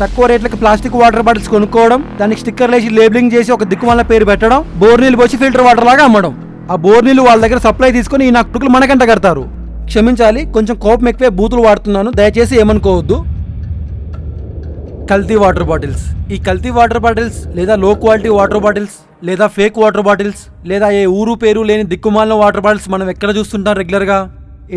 తక్కువ రేట్లకి plastic water bottles కొనుక్కోవడం దానికి స్టిక్కర్లు వేసి లేబులింగ్ చేసి ఒక దిక్కుమాల పేరు పెట్టడం బోర్ నీళ్ళు పోసి ఫిల్టర్ వాటర్ లాగా అమ్మడం. ఆ బోర్ నీళ్ళు వాళ్ళ దగ్గర సప్లై తీసుకొని ఈ నా కుటుకులు మనకంట కడతారు. క్షమించాలి కొంచెం కోపం ఎక్కువే బూతులు వాడుతున్నాను దయచేసి ఏమనుకోవద్దు. కల్తీ వాటర్ బాటిల్స్. ఈ కల్తీ వాటర్ బాటిల్స్ లేదా లో క్వాలిటీ వాటర్ బాటిల్స్ లేదా ఫేక్ వాటర్ బాటిల్స్ లేదా ఏ ఊరు పేరు లేని దిక్కుమాలిన వాటర్ బాటిల్స్ మనం ఎక్కడ చూస్తుంటాం రెగ్యులర్గా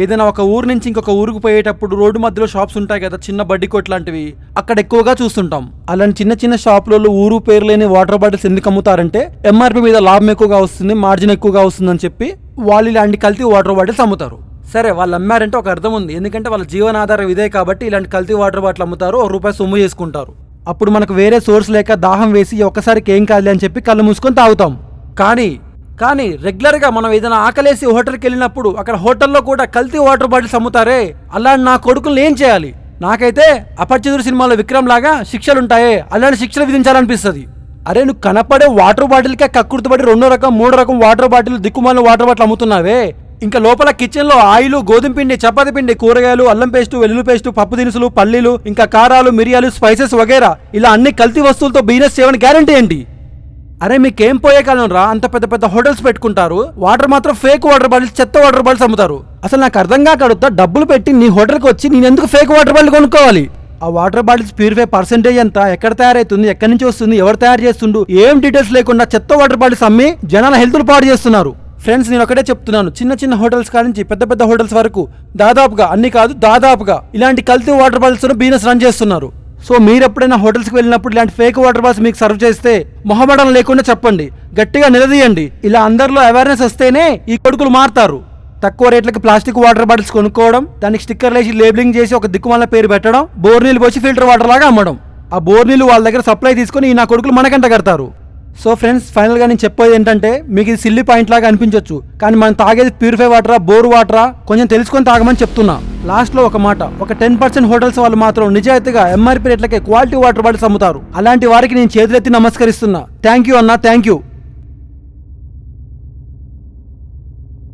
ఏదైనా ఒక ఊరు నుంచి ఇంకొక ఊరికి పోయేటప్పుడు రోడ్డు మధ్యలో షాప్స్ ఉంటాయి కదా చిన్న బడ్డీ కొట్ లాంటివి. అక్కడ ఎక్కువగా చూస్తుంటాం. అలాంటి చిన్న చిన్న షాపులలో ఊరు పేరు లేని వాటర్ బాటిల్స్ ఎందుకు అమ్ముతారంటే ఎంఆర్పి మీద లాభం ఎక్కువగా వస్తుంది మార్జిన్ ఎక్కువగా వస్తుందని చెప్పి వాళ్ళు ఇలాంటి కల్తీ వాటర్ బాటిల్స్ అమ్ముతారు. సరే వాళ్ళు అమ్మారంటే ఒక అర్థం ఉంది. ఎందుకంటే వాళ్ళ జీవనాధారం ఇదే కాబట్టి ఇలాంటి కల్తీ వాటర్ బాటిల్ అమ్ముతారు ఒక రూపాయి సొమ్ము చేసుకుంటారు. అప్పుడు మనకు వేరే సోర్స్ లేక దాహం వేసి ఒక్కసారికి ఏం కాదు అని చెప్పి కళ్ళు మూసుకొని తాగుతాం. కానీ కానీ రెగ్యులర్గా మనం ఏదైనా ఆకలేసి హోటల్కి వెళ్ళినప్పుడు అక్కడ హోటల్లో కూడా కల్తీ వాటర్ బాటిల్స్ అమ్ముతారే? అలాంటి నా కొడుకులు ఏం చేయాలి? నాకైతే అపచ్చదురు సినిమాలో విక్రమ్ లాగా శిక్షలు ఉంటాయే అలాంటి శిక్షలు విధించాలనిపిస్తుంది. అరే నువ్వు కనపడే వాటర్ బాటిల్కే కక్కుర్తిపడి రెండో రకం మూడో రకం వాటర్ బాటిల్ దిక్కుమాలిన వాటర్ బాటిల్ అమ్ముతున్నావే? ఇంకా లోపల కిచెన్లో ఆయిల్ గోధుమ పిండి చపాతి పిండి కూరగాయలు అల్లం పేస్టు వెల్లుల్లి పేస్టు పప్పు దినుసులు పల్లీలు ఇంకా కారాలు మిరియాలు స్పైసెస్ వగేరా. ఇలా అన్ని కల్తీ వస్తువులతో బిజినెస్ చేయమని గ్యారంటీ ఏంటి? అరే మీకేం పోయే కాలం రా? అంత పెద్ద పెద్ద హోటల్స్ పెట్టుకుంటారు. వాటర్ మాత్రం ఫేక్ వాటర్ బాటిల్స్ చెత్త వాటర్ బాటిల్స్ అమ్ముతారు. అసలు నాకు అర్థం కాక అడుగుతా డబ్బులు పెట్టి నీ హోటల్కి వచ్చి నేను ఎందుకు ఫేక్ వాటర్ బాటిల్ కొనుక్కోవాలి? ఆ వాటర్ బాటిల్స్ ప్యూరిఫై పర్సెంటేజ్ ఎంత ఎక్కడ తయారైతుంది ఎక్కడి నుంచి వస్తుంది ఎవరు తయారు చేస్తుండు ఏం డీటెయిల్స్ లేకుండా చెత్త వాటర్ బాటిల్స్ అమ్మి జనాల హెల్త్లు పాడు చేస్తున్నారు. ఫ్రెండ్స్ నేను ఒకటే చెప్తున్నాను. చిన్న చిన్న హోటల్స్ కాడ నుంచి పెద్ద పెద్ద హోటల్స్ వరకు దాదాపుగా అన్ని కాదు దాదాపుగా ఇలాంటి కల్తీ వాటర్ బాటిల్స్ బిజినెస్ రన్ చేస్తున్నారు. సో మీరు ఎప్పుడైనా హోటల్స్కి వెళ్ళినప్పుడు ఇలాంటి ఫేక్ వాటర్ బాల్స్ మీకు సర్వ్ చేస్తే మొహమడం లేకుండా చెప్పండి. గట్టిగా నిలదీయండి. ఇలా అందరిలో అవేర్నెస్ వస్తేనే ఈ కొడుకులు మారుతారు. తక్కువ రేట్లకి ప్లాస్టిక్ వాటర్ బాటిల్స్ కొనుక్కోవడం దానికి స్టిక్కర్ వేసి లేబులింగ్ చేసి ఒక దిక్కుమాల పేరు పెట్టడం బోర్ నీళ్ళు పోసి ఫిల్టర్ వాటర్ లాగా అమ్మడం. ఆ బోర్ నీళ్ళు వాళ్ళ దగ్గర సప్లై తీసుకొని ఈ నా కొడుకులు మనకంట కడతారు. సో ఫ్రెండ్స్ ఫైనల్గా నేను చెప్పేది ఏంటంటే మీకు ఇది సిల్లి పాయింట్ లాగా అనిపించవచ్చు కానీ మనం తాగేది ప్యూరిఫై వాటరా బోర్ వాటరా కొంచెం తెలుసుకొని తాగమని చెప్తున్నా. లాస్ట్లో ఒక మాట ఒక టెన్ పర్సెంట్ హోటల్స్ వాళ్ళు మాత్రం నిజాయితీగా ఎంఆర్పీ రేట్లకే క్వాలిటీ వాటర్ బాటిల్స్ అమ్ముతారు. అలాంటి వారికి నేను చేతులెత్తి నమస్కరిస్తున్నా. థ్యాంక్ యూ అన్న థ్యాంక్ యూ.